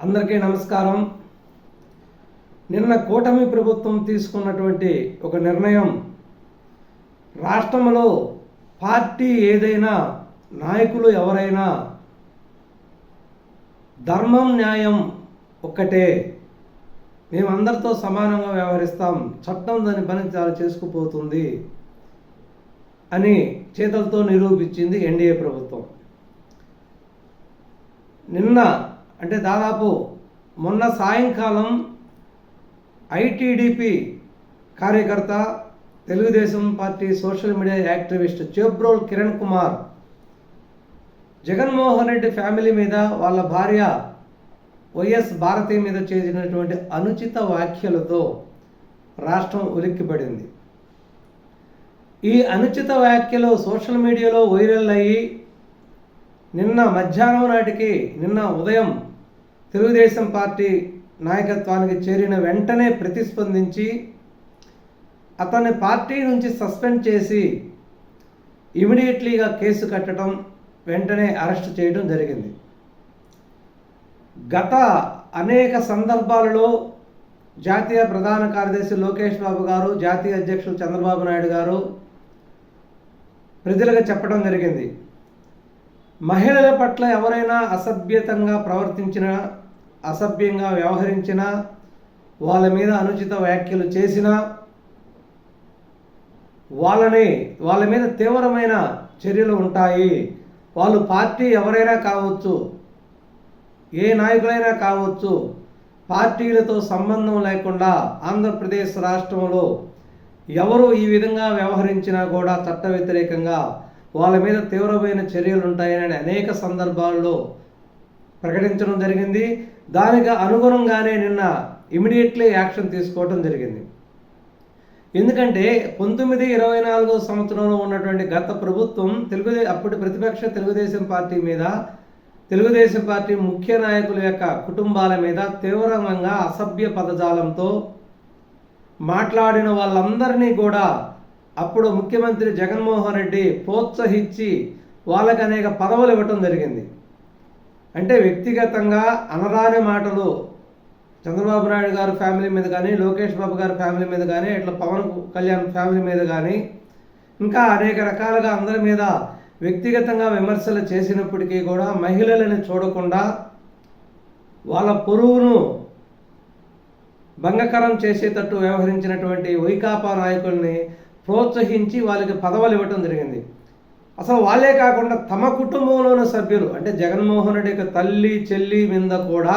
అందరికీ నమస్కారం. నిన్న కూటమి ప్రభుత్వం తీసుకున్నటువంటి ఒక నిర్ణయం రాష్ట్రంలో పార్టీ ఏదైనా నాయకులు ఎవరైనా ధర్మం న్యాయం ఒక్కటే మేమందరితో సమానంగా వ్యవహరిస్తాం చట్టం దాని పని చాలా చేసుకుపోతుంది అని చేతులతో నిరూపించింది ఎన్డీఏ ప్రభుత్వం. నిన్న అంటే దాదాపు మొన్న సాయంకాలం ఐటీడీపీ కార్యకర్త Telugudesam party social media activist Chebrol Kiran Kumar Jaganmohan Reddy family మీద వాళ్ళ భార్య వైఎస్ భారతి మీద చేసినటువంటి అనుచిత వ్యాఖ్యలతో రాష్ట్రం ఉలిక్కిపడింది. ఈ అనుచిత వ్యాఖ్యలు సోషల్ మీడియాలో వైరల్ అయ్యి నిన్న మధ్యాహ్నం నాటికి నిన్న ఉదయం తెలుగుదేశం పార్టీ నాయకత్వానికి చేరిన వెంటనే ప్రతిస్పందించి అతన్ని పార్టీ నుంచి సస్పెండ్ చేసి ఇమీడియట్లీగా కేసు కట్టడం వెంటనే అరెస్ట్ చేయడం జరిగింది. గత అనేక సందర్భాలలో జాతీయ ప్రధాన కార్యదర్శి లోకేష్ బాబు గారు జాతీయ అధ్యక్షులు చంద్రబాబు నాయుడు గారు ప్రజలకు చెప్పడం జరిగింది. మహిళల పట్ల ఎవరైనా అసభ్యతంగా ప్రవర్తించినా అసభ్యంగా వ్యవహరించినా వాళ్ళ మీద అనుచిత వ్యాఖ్యలు చేసినా వాళ్ళని వాళ్ళ మీద తీవ్రమైన చర్యలు ఉంటాయి. వాళ్ళు పార్టీ ఎవరైనా కావచ్చు ఏ నాయకులైనా కావచ్చు పార్టీలతో సంబంధం లేకుండా ఆంధ్రప్రదేశ్ రాష్ట్రంలో ఎవరు ఈ విధంగా వ్యవహరించినా కూడా చట్ట వ్యతిరేకంగా వాళ్ళ మీద తీవ్రమైన చర్యలు ఉంటాయని అనేక సందర్భాల్లో ప్రకటించడం జరిగింది. దానికి అనుగుణంగానే నిన్న ఇమీడియట్లీ యాక్షన్ తీసుకోవడం జరిగింది. ఎందుకంటే పంతొమ్మిది ఇరవై నాలుగో సంవత్సరంలో ఉన్నటువంటి గత ప్రభుత్వం తెలుగుదే అప్పటి ప్రతిపక్ష తెలుగుదేశం పార్టీ మీద తెలుగుదేశం పార్టీ ముఖ్య నాయకుల యొక్క కుటుంబాల మీద తీవ్రంగా అసభ్య పదజాలంతో మాట్లాడిన వాళ్ళందరినీ కూడా అప్పుడు ముఖ్యమంత్రి జగన్మోహన్ రెడ్డి ప్రోత్సహించి వాళ్ళకి అనేక పదవులు ఇవ్వటం జరిగింది. అంటే వ్యక్తిగతంగా అనరాని మాటలు చంద్రబాబు నాయుడు గారి ఫ్యామిలీ మీద కానీ లోకేష్ బాబు గారి ఫ్యామిలీ మీద కానీ ఇట్లా పవన్ కళ్యాణ్ ఫ్యామిలీ మీద కానీ ఇంకా అనేక రకాలుగా అందరి మీద వ్యక్తిగతంగా విమర్శలు చేసినప్పటికీ కూడా మహిళలను చూడకుండా వాళ్ళ పొరువును భంగకరం చేసేటట్టు వ్యవహరించినటువంటి వైకాపా నాయకుల్ని ప్రోత్సహించి వాళ్ళకి పదవులు ఇవ్వటం జరిగింది. అసలు వాళ్ళే కాకుండా తమ కుటుంబంలోని సభ్యులు అంటే జగన్మోహన్ రెడ్డి యొక్క తల్లి చెల్లి మీద కూడా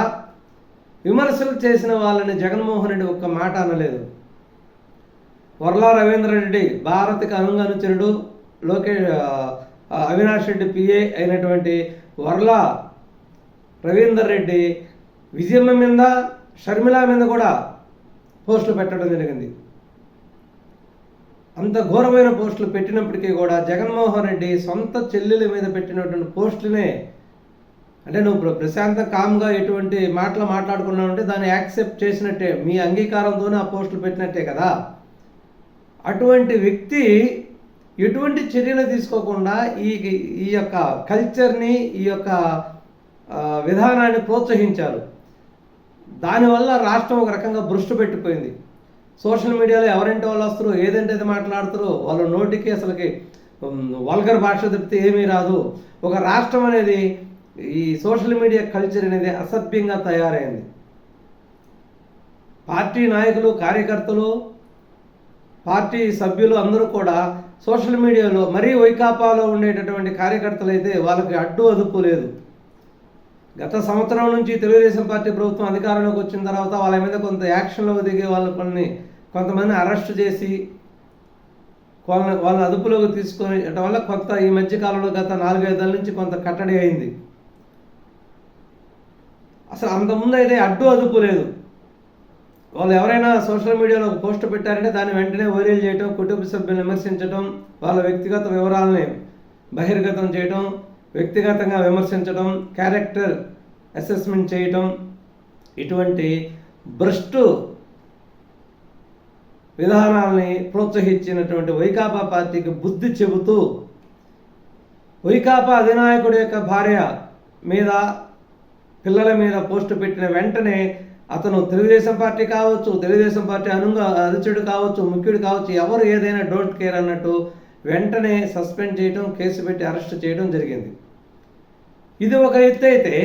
విమర్శలు చేసిన వాళ్ళని జగన్మోహన్ రెడ్డి ఒక్క మాట అనలేదు. వర్లా రవీంద్ర రెడ్డి భారత్కి అనుగనుచరుడు లోకేష్ అవినాష్ రెడ్డి పిఏ అయినటువంటి వర్లా రవీందర్ రెడ్డి విజయమ్మ మీద షర్మిల మీద కూడా పోస్టులు పెట్టడం జరిగింది. అంత ఘోరమైన పోస్టులు పెట్టినప్పటికీ కూడా జగన్మోహన్ రెడ్డి సొంత చెల్లెల మీద పెట్టినటువంటి పోస్టులనే అంటే నువ్వు ఇప్పుడు ప్రశాంత కామ్గా ఎటువంటి మాటలు మాట్లాడుకున్నావు అంటే దాన్ని యాక్సెప్ట్ చేసినట్టే మీ అంగీకారంతోనే ఆ పోస్టులు పెట్టినట్టే కదా. అటువంటి వ్యక్తి ఎటువంటి చర్యలు తీసుకోకుండా ఈ ఈ యొక్క కల్చర్ని ఈ యొక్క విధానాన్ని ప్రోత్సహించారు. దానివల్ల రాష్ట్రం ఒక రకంగా భ్రష్టు పెట్టిపోయింది. సోషల్ మీడియాలో ఎవరంటే వాళ్ళు వస్తారు ఏదంటే అది మాట్లాడతారు వాళ్ళ నోటికి అసలుకి వల్గర్ భాష తప్పితే ఏమీ రాదు. ఒక రాష్ట్రం అనేది ఈ సోషల్ మీడియా కల్చర్ అనేది అసభ్యంగా తయారైంది. పార్టీ నాయకులు కార్యకర్తలు పార్టీ సభ్యులు అందరూ కూడా సోషల్ మీడియాలో మరీ వైకాపాలో ఉండేటటువంటి కార్యకర్తలు అయితే వాళ్ళకి అడ్డు అదుపు లేదు. గత సంవత్సరం నుంచి తెలుగుదేశం పార్టీ ప్రభుత్వం అధికారంలోకి వచ్చిన తర్వాత వాళ్ళ మీద కొంత యాక్షన్లో దిగే వాళ్ళు కొన్ని కొంతమంది అరెస్ట్ చేసి వాళ్ళ వాళ్ళ అదుపులోకి తీసుకొని అటు వల్ల కొంత ఈ మధ్య కాలంలో గత నాలుగైదేళ్ళ నుంచి కొంత కట్టడి అయింది. అసలు అంతకుముందు అయితే అడ్డు అదుపు లేదు. వాళ్ళు ఎవరైనా సోషల్ మీడియాలో ఒక పోస్ట్ పెట్టారంటే దాన్ని వెంటనే వైరల్ చేయటం కుటుంబ సభ్యులను విమర్శించడం వాళ్ళ వ్యక్తిగత వివరాలని బహిర్గతం చేయటం వ్యక్తిగతంగా విమర్శించడం క్యారెక్టర్ అసెస్మెంట్ చేయటం ఇటువంటి భ్రష్టు విధానాలని ప్రోత్సహించినటువంటి వైకాపా పార్టీకి బుద్ధి చెబుతూ వైకాపా అధినాయకుడి యొక్క భార్య మీద పిల్లల మీద పోస్టు పెట్టిన వెంటనే అతను తెలుగుదేశం పార్టీ కావచ్చు తెలుగుదేశం పార్టీ అనుంగ అధిచుడు కావచ్చు ముఖ్యుడు కావచ్చు ఎవరు ఏదైనా డోంట్ కేర్ అన్నట్టు వెంటనే సస్పెండ్ చేయడం కేసు పెట్టి అరెస్ట్ చేయడం జరిగింది. ఇది ఒక ఎత్తు అయితే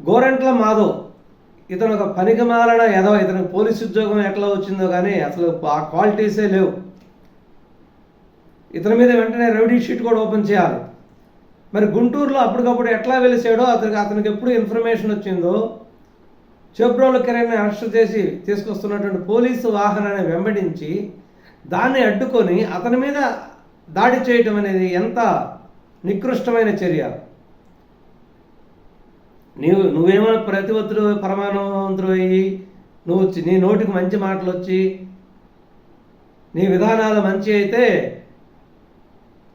గోరంట్ల మాధవ్ ఇతను ఒక పనికి మాలన ఎదవ ఇతనికి పోలీస్ ఉద్యోగం ఎట్లా వచ్చిందో కానీ అసలు ఆ క్వాలిటీసే లేవు. ఇతని మీద వెంటనే రెవెన్యూ షీట్ కూడా ఓపెన్ చేయాలి. మరి గుంటూరులో అప్పటికప్పుడు ఎట్లా వెలిసాడో అతనికి అతనికి ఎప్పుడు ఇన్ఫర్మేషన్ వచ్చిందో చెబ్రోలు కిరణ్ని అరెస్ట్ చేసి తీసుకొస్తున్నటువంటి పోలీసు వాహనాన్ని వెంబడించి దాన్ని అడ్డుకొని అతని మీద దాడి చేయటం అనేది ఎంత నికృష్టమైన చర్య? నీవు నువ్వేమైనా ప్రతివత్తుడు పరమానవంతుడు అయ్యి నువ్వు నీ నోటికి మంచి మాటలు వచ్చి నీ విధానాలు మంచి అయితే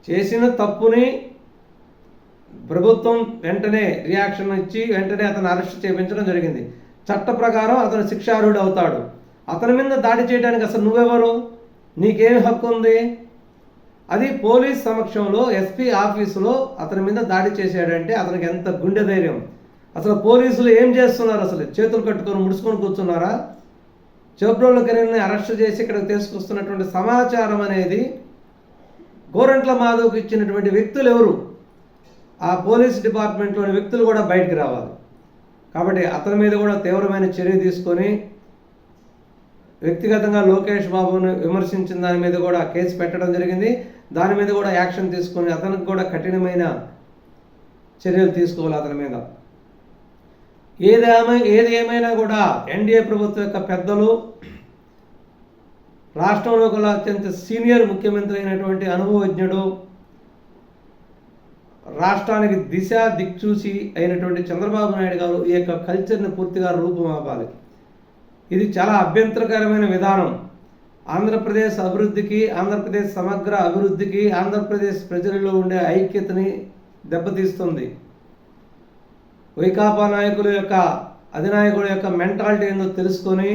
చేసిన తప్పుని ప్రభుత్వం వెంటనే రియాక్షన్ ఇచ్చి వెంటనే అతను అరెస్ట్ చేయించడం జరిగింది. చట్ట ప్రకారం అతను శిక్షార్హుడు అవుతాడు. అతని మీద దాడి చేయడానికి అసలు నువ్వెవరు? నీకేం హక్కు ఉంది? అది పోలీస్ సమక్షంలో ఎస్పీ ఆఫీసులో అతని మీద దాడి చేశాడంటే అతనికి ఎంత గుండె ధైర్యం? అసలు పోలీసులు ఏం చేస్తున్నారు అసలు? చేతులు కట్టుకొని ముడుచుకొని కూర్చున్నారా? చెబ్రోళ్ళ కరీంని అరెస్ట్ చేసి ఇక్కడికి తీసుకొస్తున్నటువంటి సమాచారం అనేది గోరంట్ల మాధవ్కి ఇచ్చినటువంటి వ్యక్తులు ఎవరు? ఆ పోలీస్ డిపార్ట్మెంట్లోని వ్యక్తులు కూడా బయటికి రావాలి. కాబట్టి అతని మీద కూడా తీవ్రమైన చర్య తీసుకొని వ్యక్తిగతంగా లోకేష్ బాబును విమర్శించిన దాని మీద కూడా కేసు పెట్టడం జరిగింది. దాని మీద కూడా యాక్షన్ తీసుకొని అతనికి కూడా కఠినమైన చర్యలు తీసుకోవాలి అతని మీద. ఏదేమై ఏది ఏమైనా కూడా ఎన్డీఏ ప్రభుత్వం యొక్క పెద్దలు రాష్ట్రంలో గల అత్యంత సీనియర్ ముఖ్యమంత్రి అయినటువంటి అనుభవజ్ఞుడు రాష్ట్రానికి దిశ దిక్చూసి అయినటువంటి చంద్రబాబు నాయుడు గారు ఈ యొక్క కల్చర్ని పూర్తిగా రూపుమాపాలి. ఇది చాలా అభ్యంతరకరమైన విధానం. ఆంధ్రప్రదేశ్ అభివృద్ధికి ఆంధ్రప్రదేశ్ సమగ్ర అభివృద్ధికి ఆంధ్రప్రదేశ్ ప్రజలలో ఉండే ఐక్యతని దెబ్బతీస్తుంది. వైకాపా నాయకుల యొక్క అధినాయకుడు యొక్క మెంటాలిటీ ఏందో తెలుసుకొని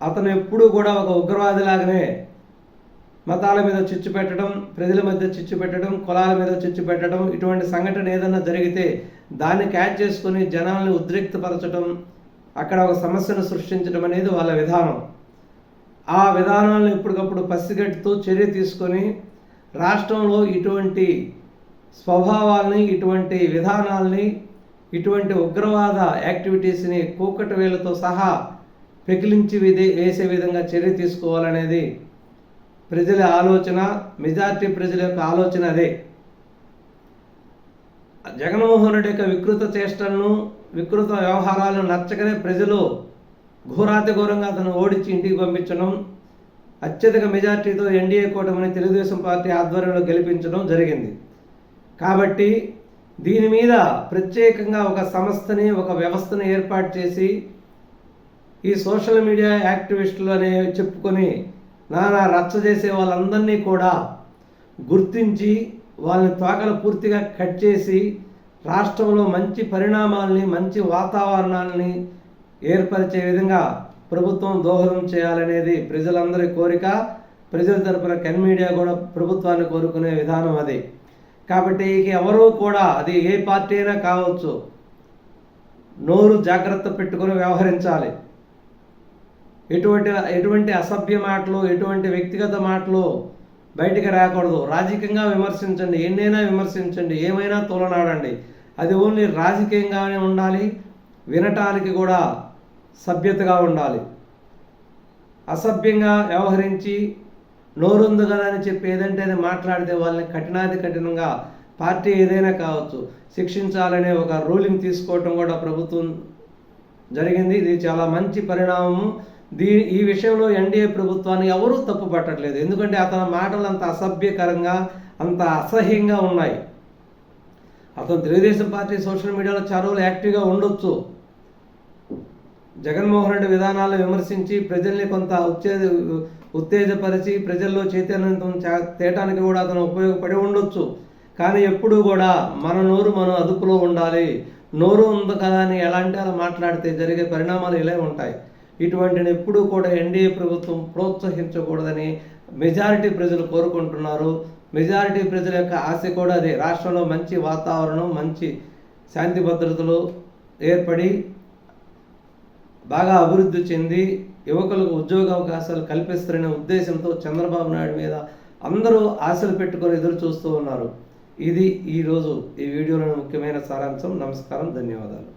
అతను ఎప్పుడూ కూడా ఒక ఉగ్రవాదిలాగానే మతాల మీద చిచ్చు పెట్టడం ప్రజల మధ్య చిచ్చు పెట్టడం కులాల మీద చిచ్చు పెట్టడం ఇటువంటి సంఘటన ఏదన్నా జరిగితే దాన్ని క్యాచ్ చేసుకొని జనాల్ని ఉద్రిక్తపరచడం అక్కడ ఒక సమస్యను సృష్టించడం అనేది వాళ్ళ విధానం. ఆ విధానాలను ఎప్పటికప్పుడు పసిగట్టుతూ చర్య తీసుకొని రాష్ట్రంలో ఇటువంటి స్వభావాల్ని ఇటువంటి విధానాల్ని ఇటువంటి ఉగ్రవాద యాక్టివిటీస్ని కూకటి వేలతో సహా పెకిలించి వేసే విధంగా చర్య తీసుకోవాలనేది ప్రజల ఆలోచన మెజార్టీ ప్రజల యొక్క ఆలోచన అదే. జగన్మోహన్ రెడ్డి యొక్క వికృత చేష్టలను వికృత వ్యవహారాలను నచ్చకనే ప్రజలు ఘోరాతి ఘోరంగా అతను ఓడించి ఇంటికి పంపించడం అత్యధిక మెజార్టీతో ఎన్డీఏ కూటమిని తెలుగుదేశం పార్టీ ఆధ్వర్యంలో గెలిపించడం జరిగింది. కాబట్టి దీని మీద ప్రత్యేకంగా ఒక సంస్థని ఒక వ్యవస్థని ఏర్పాటు చేసి ఈ సోషల్ మీడియా యాక్టివిస్టులు అనే చెప్పుకొని నానా రచ్చ చేసే వాళ్ళందరినీ కూడా గుర్తించి వాళ్ళని తోకలు పూర్తిగా కట్ చేసి రాష్ట్రంలో మంచి పరిణామాల్ని మంచి వాతావరణాలని ఏర్పరిచే విధంగా ప్రభుత్వం దోహదం చేయాలనేది ప్రజలందరి కోరిక. ప్రజల తరపున కెన్ మీడియా కూడా ప్రభుత్వాన్ని కోరుకునే విధానం అది. కాబట్టి ఇక ఎవరూ కూడా అది ఏ పార్టీ అయినా కావచ్చు. నోరు జాగ్రత్త పెట్టుకొని వ్యవహరించాలి. ఎటువంటి ఎటువంటి అసభ్య మాటలు ఎటువంటి వ్యక్తిగత మాటలు బయటికి రాకూడదు. రాజకీయంగా విమర్శించండి. ఎన్నైనా విమర్శించండి. ఏమైనా తోలనాడండి. అది ఓన్లీ రాజకీయంగానే ఉండాలి. వినటానికి కూడా సభ్యతగా ఉండాలి. అసభ్యంగా వ్యవహరించి నోరుంది కదా అని చెప్పి ఏదంటే అది మాట్లాడితే వాళ్ళని కఠినాది కఠినంగా పార్టీ ఏదైనా కావచ్చు శిక్షించాలనే ఒక రూలింగ్ తీసుకోవటం కూడా ప్రభుత్వం జరిగింది. ఇది చాలా మంచి పరిణామము. దీ ఈ విషయంలో ఎన్డీఏ ప్రభుత్వాన్ని ఎవరూ తప్పు పట్టట్లేదు. ఎందుకంటే అతని మాటలు అంత అసభ్యకరంగా అంత అసహ్యంగా ఉన్నాయి. అతను తెలుగుదేశం పార్టీ సోషల్ మీడియాలో చాలా రోజులు యాక్టివ్గా ఉండొచ్చు. జగన్మోహన్ రెడ్డి విధానాలను విమర్శించి ప్రజల్ని కొంత ఉత్తేజ ఉత్తేజపరిచి ప్రజల్లో చైతన్యం చా- తేటానికి కూడా అతను ఉపయోగపడి ఉండొచ్చు. కానీ ఎప్పుడూ కూడా మన నోరు మనం అదుపులో ఉండాలి. నోరు ఉంది కదా అని ఎలాంటి అలా మాట్లాడితే జరిగే పరిణామాలు ఇలా ఉంటాయి. ఇటువంటిని ఎప్పుడూ కూడా ఎన్డీఏ ప్రభుత్వం ప్రోత్సహించకూడదని మెజారిటీ ప్రజలు కోరుకుంటున్నారు. మెజారిటీ ప్రజల యొక్క ఆశ కూడా అదే. రాష్ట్రంలో మంచి వాతావరణం మంచి శాంతి భద్రతలు ఏర్పడి బాగా అభివృద్ధి చెంది యువకులకు ఉద్యోగ అవకాశాలు కల్పిస్తారనే ఉద్దేశంతో చంద్రబాబు నాయుడు మీద అందరూ ఆశలు పెట్టుకొని ఎదురు చూస్తూ ఉన్నారు. ఇది ఈరోజు ఈ వీడియోలోని ముఖ్యమైన సారాంశం. నమస్కారం. ధన్యవాదాలు.